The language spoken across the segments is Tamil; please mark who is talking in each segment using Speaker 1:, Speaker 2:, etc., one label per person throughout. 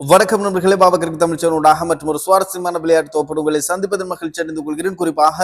Speaker 1: வணக்கம் நண்பர்களே பாபகருக்கு தமிழ் சேனலுடாக மற்றும் ஒரு சுவாரஸ்யமான விளையாட்டு தோப்படு உங்களை சந்திப்பதன் மகிழ்ச்சி அடைந்து கொள்கிறேன். குறிப்பாக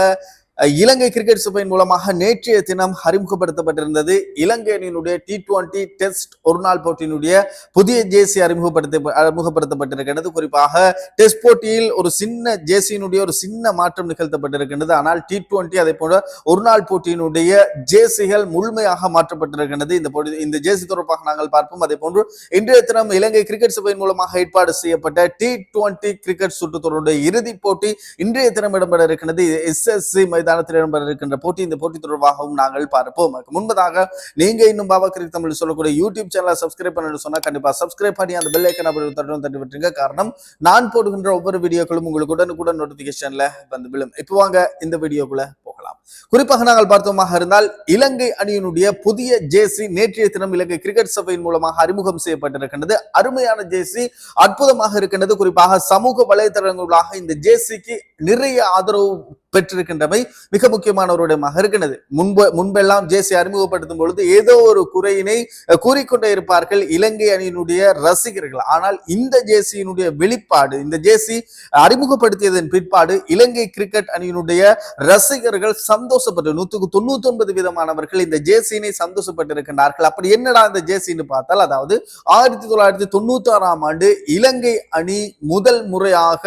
Speaker 1: இலங்கை கிரிக்கெட் சபையின் மூலமாக நேற்றைய தினம் அறிமுகப்படுத்தப்பட்டிருந்தது. இலங்கை அணியினுடைய டி டுவெண்டி டெஸ்ட் ஒருநாள் போட்டியினுடைய புதிய ஜேசி அறிமுகப்படுத்த அறிமுகப்படுத்தப்பட்டிருக்கிறது குறிப்பாக டெஸ்ட் போட்டியில் ஒரு சின்ன ஜேசியினுடைய ஒரு சின்ன மாற்றம் நிகழ்த்தப்பட்டிருக்கின்றது. ஆனால் டி டுவெண்டி அதே போல ஒரு நாள் போட்டியினுடைய ஜேசிகள் முழுமையாக மாற்றப்பட்டிருக்கின்றது. இந்த போட்டி இந்த ஜேசி தொடர்பாக நாங்கள் பார்ப்போம். அதே போன்று இன்றைய தினம் இலங்கை கிரிக்கெட் சபையின் மூலமாக ஏற்பாடு செய்யப்பட்ட டி டுவெண்டி கிரிக்கெட் சுற்றுத்தொடருடைய இறுதிப் போட்டி இன்றைய தினம் இடம்பெற இருக்கின்றது. எஸ்எஸ்சி மைதானத்தில் இடம்பெற இருக்கின்ற போட்டி இந்த போட்டி தொடர்பாகவும் நாங்கள் பார்ப்போம். முன்பதாக நீங்க இன்னும் பாபா கிரிக் தமிழ் சொல்லக்கூடிய யூடியூப் சேனலை சப்ஸ்கிரைப் பண்ணி சொன்னா கண்டிப்பா சப்ஸ்கிரைப் பண்ணி அந்த பெல் ஐக்கன் அப்படி தட்டும் தட்டி விட்டுருங்க. காரணம் நான் போடுகின்ற ஒவ்வொரு வீடியோக்களும் உங்களுக்கு உடனுக்குடன் நோட்டிபிகேஷன்ல வந்து விழும். இப்போ வாங்க இந்த வீடியோக்குள்ள போகலாம். குறிப்பாக நாங்கள் பார்த்தோமாக இருந்தால் இலங்கை அணியினுடைய புதிய ஜேசி நேற்றைய தினம் இலங்கை கிரிக்கெட் சபையின் மூலமாக அறிமுகம் செய்யப்பட்டிருக்கின்றது. அருமையான ஜேசி அற்புதமாக இருக்கின்றது. குறிப்பாக சமூக வலைதளங்களாக இந்த ஜேசிக்கு நிறைய ஆதரவு பெற்றிருக்கின்றமை மிக முக்கியமானவருடைய இருக்கிறது முன்பு முன்பெல்லாம் ஜேசி அறிமுகப்படுத்தும் பொழுது ஏதோ ஒரு குறையினை கூறிக்கொண்டே இருப்பார்கள் இலங்கை அணியினுடைய ரசிகர்கள். ஆனால் இந்த ஜேசியினுடைய வெளிப்பாடு இந்த ஜேசி அறிமுகப்படுத்தியதன் பிற்பாடு இலங்கை கிரிக்கெட் அணியினுடைய ரசிகர்கள் சந்தோஷப்பட்டு நூத்துக்கு தொண்ணூத்தி ஒன்பது விதமானவர்கள் இந்த ஜேசியினை சந்தோஷப்பட்டிருக்கின்றார்கள். அப்படி என்னடா இந்த ஜேசின்னு பார்த்தால் அதாவது ஆயிரத்தி தொள்ளாயிரத்தி தொண்ணூத்தி ஆறாம் ஆண்டு இலங்கை அணி முதல் முறையாக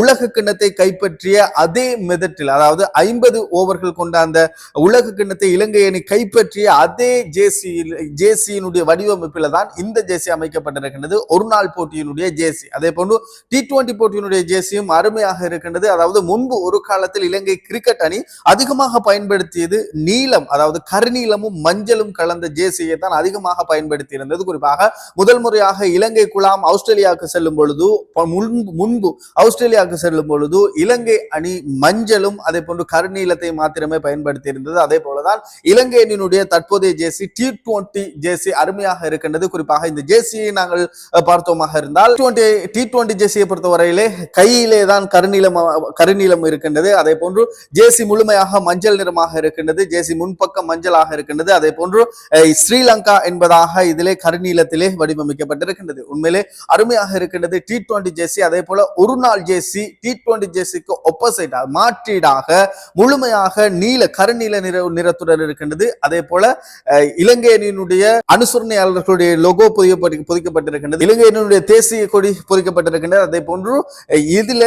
Speaker 1: உலக கிண்ணத்தை கைப்பற்றிய அதே மெதட்டில் அதாவது ஐம்பது ஓவர்கள் கொண்ட அந்த உலக கிண்ணத்தை இலங்கை அணி கைப்பற்றிய அதே ஜேசி ஜேசியினுடைய வடிவமைப்பில் தான் இந்த ஜேசி அமைக்கப்பட்டிருக்கின்றது. ஒரு நாள் போட்டியினுடைய ஜேசி. அதே போன்று டி டுவெண்டி போட்டியினுடைய ஜேசியும் அருமையாக இருக்கின்றது. அதாவது முன்பு ஒரு காலத்தில் இலங்கை கிரிக்கெட் அணி அதிகமாக பயன்படுத்தியது நீலம் அதாவது கருநீளமும் மஞ்சளும் கலந்த ஜேசியை தான் அதிகமாக பயன்படுத்தி இருந்தது குறிப்பாக முதல் முறையாக இலங்கை குழாம் ஆஸ்திரேலியாவுக்கு செல்லும் பொழுது முன்பு முன்பு ஆஸ்திரேலியாவுக்கு செல்லும் பொழுது இலங்கை அணி மஞ்சளும் அதே போன்று கருநீலத்தை மாத்திரமே பயன்படுத்தி இருந்தது அதே போலதான் இலங்கை அணியினுடைய தற்போதைய ஜேசி டி டுவெண்டி ஜேசி அருமையாக இருக்கின்றது. குறிப்பாக இந்த ஜேசியை நாங்கள் பார்த்தோமாக இருந்தால் டுவெண்டி டி டுவெண்டி ஜேசியை பொறுத்தவரையிலே கையிலே தான் கருநீலம் கருநீலம் இருக்கின்றது. அதே போன்று ஜேசி முழுமையாக மஞ்சள் நிறமாக இருக்கின்றது. ஜேசி முன்பக்கம் மஞ்சளாக இருக்கின்றது. அதே போன்று ஸ்ரீலங்கா என்பதாக இதிலே கருநீலத்திலே வடிவமைக்கப்பட்டிருக்கின்றது. உண்மையிலே அருமையாக இருக்கின்றது டி டுவெண்டி ஜேசி அதே போல ஒரு நாள் ஜேசி டி டுவெண்டி ஜேசிக்கு ஒப்போசைட்டாக மாற்றீடாக முழுமையாக நீல கருநீல நிற நிறத்துடன் இருக்கின்றது. அதே போல இலங்கையினுடைய அனுசரணையாளர்களுடைய லோகோ புதிய பொதிக்கப்பட்டிருக்கின்றது. இலங்கையினுடைய தேசிய கொடி பொதிக்கப்பட்டிருக்கின்றது. அதே போன்று அஹ், இதுல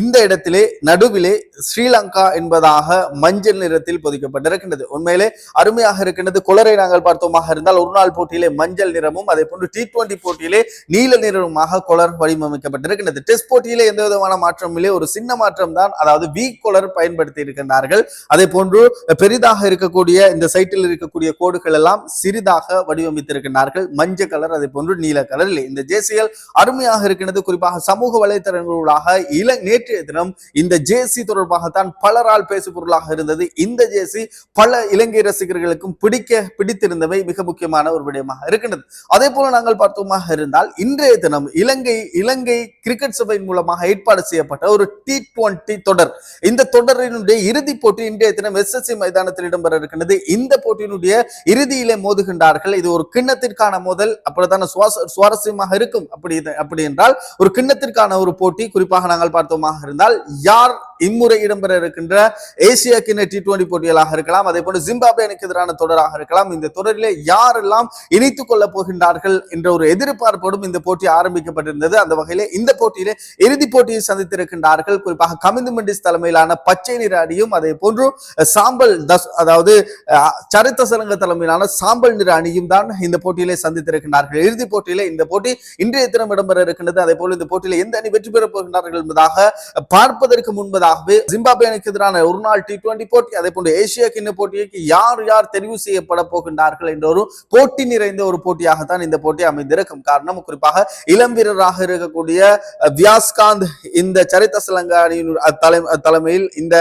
Speaker 1: இந்த இடத்திலே நடுவிலே ஸ்ரீலங்கா என்பதாக மஞ்சள் நிறத்தில் பொதிக்கப்பட்டிருக்கின்றது. உண்மையிலே அருமையாக இருக்கின்றது. குளரை நாங்கள் பார்த்தோமாக இருந்தால் ஒரு நாள் போட்டியிலே மஞ்சள் நிறமும் அதே போன்று டி டுவெண்டி போட்டியிலே நீல நிறமாக குளர் வடிவமைக்கப்பட்டிருக்கின்றது. டெஸ்ட் போட்டியிலே எந்த விதமான மாற்றமும் ஒரு சின்ன மாற்றம் தான் அதாவது வி பயன்படுத்தி இருக்கின்றார்கள். அதே போன்று பெரிதாக இருக்கக்கூடிய இந்த சைட்டில் இருக்கக்கூடிய கோடுகள் எல்லாம் சிறிதாக வடிவமைத்திருக்கின்றார்கள். மஞ்சள் கலர் அதே போன்று நீல கலர் இல்லை இந்த ஜேசிகள் அருமையாக இருக்கின்றது. குறிப்பாக சமூக வலைத்தளங்களாக இள நேற்றைய தினம் இந்த ஜேசி தொடர்பாகத்தான் பலரால் பேசு பொருளாக இருந்தது. இந்த ஜேசி பல இலங்கை ரசிகர்களுக்கும் பிடிக்க பிடித்திருந்தவை மிக முக்கியமான ஒரு விடயமாக இருக்கின்றது. அதே போல நாங்கள் பார்த்தோமாக இருந்தால் இன்றைய தினம் இலங்கை இலங்கை கிரிக்கெட் சபையின் மூலமாக ஏற்பாடு செய்யப்பட்ட ஒரு டி டுவெண்டி தொடர். இந்த தொடரினுடைய இறுதிப் போட்டி இன்றைய தினம் எஸ்எஸ்சி மைதானத்தில் இடம்பெற இருக்கின்றது. இந்த போட்டியினுடைய இறுதியிலே மோதுகின்றார்கள். இது ஒரு கிண்ணத்திற்கான மோதல். அப்படித்தான சுவாரஸ்யமாக இருக்கும். அப்படி இது- அப்படி என்றால் ஒரு கிண்ணத்திற்கான ஒரு போட்டி. குறிப்பாக நாங்கள் பார்த்தோமாக இருந்தால் யார் இம்முறை இடம்பெற இருக்கின்ற ஏசியா கிண்ண டி டுவெண்டி போட்டிகளாக இருக்கலாம். அதே போல ஜிம்பாப்வே அணிக்கு எதிரான தொடராக இருக்கலாம். இந்த தொடரிலே யாரெல்லாம் இணைத்துக் கொள்ளப் போகின்றார்கள் என்ற ஒரு எதிர்பார்ப்போடும் இந்த போட்டி ஆரம்பிக்கப்பட்டிருந்தது. அந்த வகையிலே இந்த போட்டியிலே இறுதிப் போட்டியை சந்தித்திருக்கின்றார்கள். குறிப்பாக கமிந்து மெண்டிஸ் தலைமையிலான பச்சை நிற அணியும் அதே போன்று சாம்பல் தஸ் அதாவது சரித்த சலங்க தலைமையிலான சாம்பல் நிற அணியும் தான் இந்த போட்டியிலே சந்தித்திருக்கின்றார்கள். இறுதிப் போட்டியிலே இந்த போட்டி இன்றைய தினம் இடம்பெற இருக்கின்றது. அதே போல இந்த போட்டியில எந்த அணி வெற்றி பெறப் போகின்றார்கள் என்பதாக பார்ப்பதற்கு முன்பதாக ஆகவே ஜிம்பாப்வே அணிக்கு எதிரான ஒரு நாள் டி டுவெண்டி போட்டி அதே போன்று ஏசியா கிண்ண போட்டிக்கு யார் யார் தெரிவு செய்யப்பட போகின்றார்கள் என்ற ஒரு போட்டி நிறைந்த ஒரு போட்டியாகத்தான் இந்த போட்டி அமைந்திருக்கும். காரணம் குறிப்பாக இளம் வீரராக இருக்கக்கூடிய வியாஸ்காந்த் இந்த சரித்த சலங்கா அணியின் தலைமையில் இந்த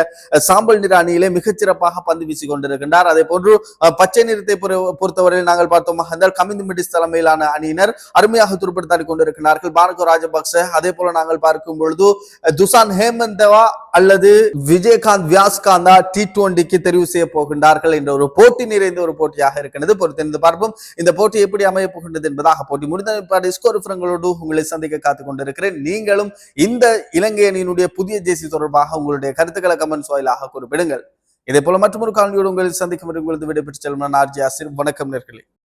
Speaker 1: சாம்பல் நிற அணியிலே மிகச்சிறப்பாக பந்து வீசி கொண்டிருக்கின்றார். அதே போன்று பச்சை நிறத்தை பொறுத்தவரையில் நாங்கள் பார்த்தோமாக இருந்தால் கமிந்து மிடிஸ் தலைமையிலான அணியினர் அருமையாக துருப்படுத்தாடி கொண்டிருக்கிறார்கள் பாரகோ ராஜபக்ச அதே போல நாங்கள் பார்க்கும் பொழுது துசான் ஹேமந்தவா அல்லது விஜயகாந்த் வியாஸ்காந்தா டி டுவெண்டிக்கு தெரிவு செய்ய போகின்றார்கள் என்ற ஒரு போட்டி நிறைந்த ஒரு போட்டியாக இருக்கிறது. பொறுத்திருந்து பார்ப்போம். இந்த போட்டி எப்படி அமைய போகின்றது என்பதாக போட்டி முடிந்த பிற்பாடு ஸ்கோர் விவரங்களோடு உங்களை சந்திக்க காத்துக் கொண்டிருக்கிறேன். நீங்களும் இந்த இலங்கை அணியினுடைய புதிய ஜேசி தொடர்பாக உங்களுடைய கருத்துக்களை கமெண்ட்ஸ் வாயிலாக குறிப்பிடுங்கள். இதே போல மற்றொரு காணொலியோடு உங்களை சந்திக்கும் உங்களது விடைபெற்று செல்லும் நான் ஆர்ஜி ஆசிர். வணக்கம் நேர்களே.